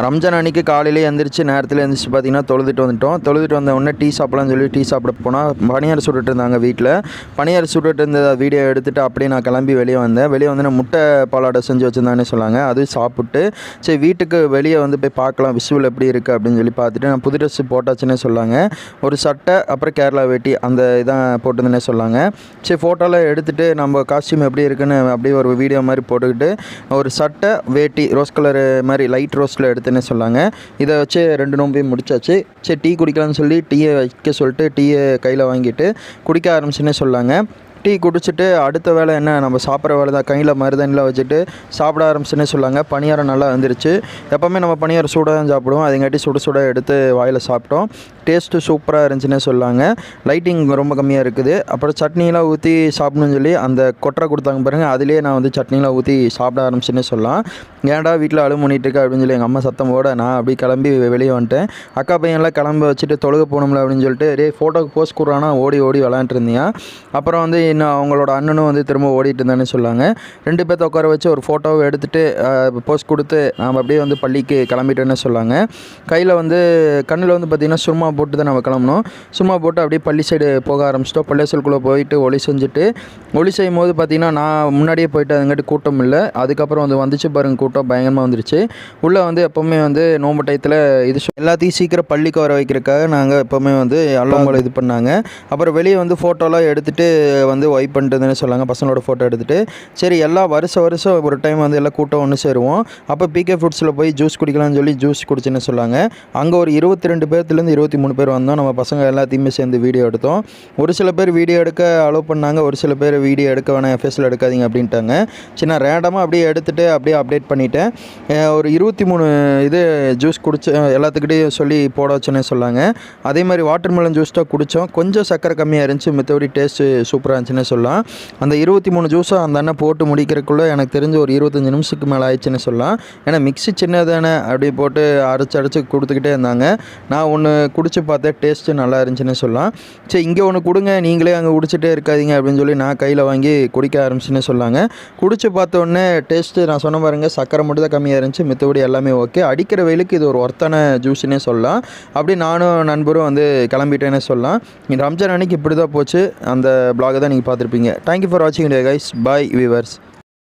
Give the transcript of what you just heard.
ரம்ஜான் அன்னைக்கு காலையிலே எழுந்திரிச்சு நேரத்தில் எழுந்திரிச்சு பார்த்திங்கன்னா தொழுதுட்டு வந்துட்டோம். தொழுதுட்டு வந்த உடனே டீ சாப்பிடலாம்னு சொல்லி டீ சாப்பிட போனால் பனியார் சுட்டுட்டு இருந்தாங்க வீட்டில் பனியார் சுட்டுட்டு இருந்த வீடியோ எடுத்துகிட்டு அப்படியே நான் கிளம்பி வெளியே வந்தேன். வெளியே வந்து நான் முட்டை பாலாடை செஞ்சு வச்சுருந்தானே சொன்னாங்க. அது சாப்பிட்டு சரி வீட்டுக்கு வெளியே வந்து போய் பார்க்கலாம் விசுவல் எப்படி இருக்குது அப்படின்னு சொல்லி பார்த்துட்டு நான் புது ட்ரெஸ் போட்டாச்சுன்னே சொன்னாங்க. ஒரு சட்டை அப்புறம் கேரளா வேட்டி அந்த இதான் போட்டுருந்தேனே சொன்னாங்க. சரி ஃபோட்டோலாம் எடுத்துகிட்டு நம்ம காஸ்டியூம் எப்படி இருக்குன்னு அப்படியே ஒரு வீடியோ மாதிரி போட்டுக்கிட்டு ஒரு சட்டை வேட்டி ரோஸ் கலர் மாதிரி லைட் ரோஸில் எடுத்து எடுத்துன்னு சொன்னாங்க இதை வச்சு ரெண்டு நோம்பையும் முடிச்சாச்சு. சரி டீ குடிக்கலாம்னு சொல்லி டீயை வைக்க சொல்லிட்டு டீயை கையில் வாங்கிட்டு குடிக்க ஆரம்பிச்சுன்னே சொன்னாங்க டீ குடிச்சிட்டு அடுத்த வேலை என்ன நம்ம சாப்பிட்ற வேலை தான் கையில் மருதாணிலாம் வச்சுட்டு சாப்பிட ஆரம்பிச்சுன்னு சொல்லாங்க. பணியாரம் நல்லா வந்துருச்சு. எப்போவுமே நம்ம பணியாரம் சூடாக தான் சாப்பிடுவோம். அதுங்காட்டி சுட சுட எடுத்து வாயில் சாப்பிட்டோம். டேஸ்ட்டு சூப்பராக இருந்துச்சுன்னு சொல்லாங்க. லைட்டிங் ரொம்ப கம்மியாக இருக்குது. அப்புறம் சட்னிலாம் ஊற்றி சாப்பிடணும்னு சொல்லி அந்த கொட்டரை கொடுத்தாங்க பாருங்கள் அதிலே நான் வந்து சட்னிலாம் ஊற்றி சாப்பிட ஆரம்பிச்சுன்னு சொல்லலாம். ஏன்டா வீட்டில் அழு பண்ணிட்டு இருக்கா அப்படின்னு சொல்லி எங்கள் அம்மா சத்தம் போட நான் அப்படி கிளம்பி வெளியே வந்துட்டேன். அக்கா பையன்லாம் கிளம்ப வச்சுட்டு தொழுக போகணும்ல அப்படின்னு சொல்லிட்டு ரே ஃபோட்டோக்கு போஸ்ட் கொடுறானா? ஓடி ஓடி விளாண்டுருந்தியா அப்புறம் வந்து இன்னும் அவங்களோட அண்ணனும் வந்து திரும்ப ஓடிட்டு இருந்தானே சொல்லாங்க. ரெண்டு பேர்த்த உட்கார வச்சு ஒரு ஃபோட்டோவை எடுத்துகிட்டு போஸ்ட் கொடுத்து நாம் அப்படியே வந்து பள்ளிக்கு கிளம்பிட்டேன்னு சொல்லாங்க. கையில் வந்து கண்ணில் வந்து பார்த்திங்கன்னா சும்மா போட்டு தான் நம்ம கிளம்பணும் சும்மா போட்டு அப்படியே பள்ளி சைடு போக ஆரம்பிச்சிட்டோம். பள்ளியாசலுக்குள்ளே போயிட்டு ஒளி செஞ்சுட்டு ஒளி செய்யும் போது பார்த்திங்கன்னா நான் முன்னாடியே போயிட்டு அதுங்காட்டி கூட்டம் இல்லை. அதுக்கப்புறம் வந்து வந்துச்சு பாருங்க கூட்டம் பயங்கரமாக வந்துருச்சு. உள்ளே வந்து எப்போவுமே வந்து நோம்பு டயத்தில் இது எல்லாத்தையும் சீக்கிரம் பள்ளிக்கு வர வைக்கிறதுக்காக நாங்கள் எப்போவுமே வந்து அல்லாமலை இது பண்ணாங்க. அப்புறம் வெளியே வந்து ஃபோட்டோலாம் எடுத்துகிட்டு வந்து ஒய்ப் பண்ணுறதுன்னு சொல்லாங்க. பசங்களோட ஃபோட்டோ எடுத்துகிட்டு சரி எல்லா வருஷம் வருஷம் ஒரு டைம் வந்து எல்லாம் கூட்டம் ஒன்று சேருவோம். அப்போ பிகே ஃபுட்ஸில் போய் ஜூஸ் குடிக்கலாம்னு சொல்லி ஜூஸ் குடிச்சுன்னு சொல்லாங்க. அங்கே ஒரு இருபத்தி ரெண்டு பேர்த்துலேருந்து இருபத்தி மூணு பேர் வந்தோம். நம்ம பசங்க எல்லாத்தையுமே சேர்ந்து வீடியோ எடுத்தோம். ஒரு சில பேர் வீடியோ எடுக்க அலோவ் பண்ணாங்க. ஒரு சில பேர் வீடியோ எடுக்க வேணாம் எஃப்எஸில் எடுக்காதீங்க அப்படின்ட்டாங்க. சின்ன ரேண்டமாக அப்படியே எடுத்துகிட்டு அப்படியே அப்டேட் பண்ணிவிட்டேன் ஒரு இருபத்தி மூணு இது ஜூஸ் குடிச்சு எல்லாத்துக்கிட்டையும் சொல்லி போட வச்சுன்னு சொன்னாங்க அதே மாதிரி வாட்டர் மெலன் ஜூஸ் தான் குடித்தோம் கொஞ்சம் சக்கரை கம்மியாக இருந்துச்சு. மற்றபடி டேஸ்ட்டு சூப்பராக இருந்துச்சு. ஆயிடுச்சுன்னு சொல்லலாம். அந்த இருபத்தி மூணு ஜூஸும் அந்த அண்ணன் போட்டு முடிக்கிறதுக்குள்ளே எனக்கு தெரிஞ்ச ஒரு இருபத்தஞ்சி நிமிஷத்துக்கு மேலே ஆயிடுச்சுன்னு சொல்லலாம். ஏன்னா மிக்ஸி சின்னதானே அப்படி போட்டு அரைச்சி அரைச்சி கொடுத்துக்கிட்டே இருந்தாங்க. நான் ஒன்று குடிச்சு பார்த்தேன் டேஸ்ட்டு நல்லா இருந்துச்சுன்னு சொல்லலாம். சரி இங்கே ஒன்று கொடுங்க. நீங்களே அங்கே குடிச்சிட்டே இருக்காதீங்க அப்படின்னு சொல்லி நான் கையில் வாங்கி குடிக்க ஆரம்பிச்சுன்னு சொன்னாங்க. குடிச்சு பார்த்த டேஸ்ட்டு நான் சொன்ன பாருங்க சக்கரை மட்டும் தான் கம்மியாக இருந்துச்சு. மித்தபடி எல்லாமே ஓகே அடிக்கிற வெயிலுக்கு இது ஒரு ஒர்த்தான ஜூஸ்னே சொல்லலாம். அப்படி நானும் நண்பரும் வந்து கிளம்பிட்டேனே சொல்லலாம். ரம்ஜான் அன்னைக்கு இப்படி தான் போச்சு. அந்த பிளாகை தான் நீங்கள் பார்த்துருப்பீங்க. தேங்க்யூ ஃபார் வாட்சிங் டே கைஸ் பாய் வியூவர்ஸ்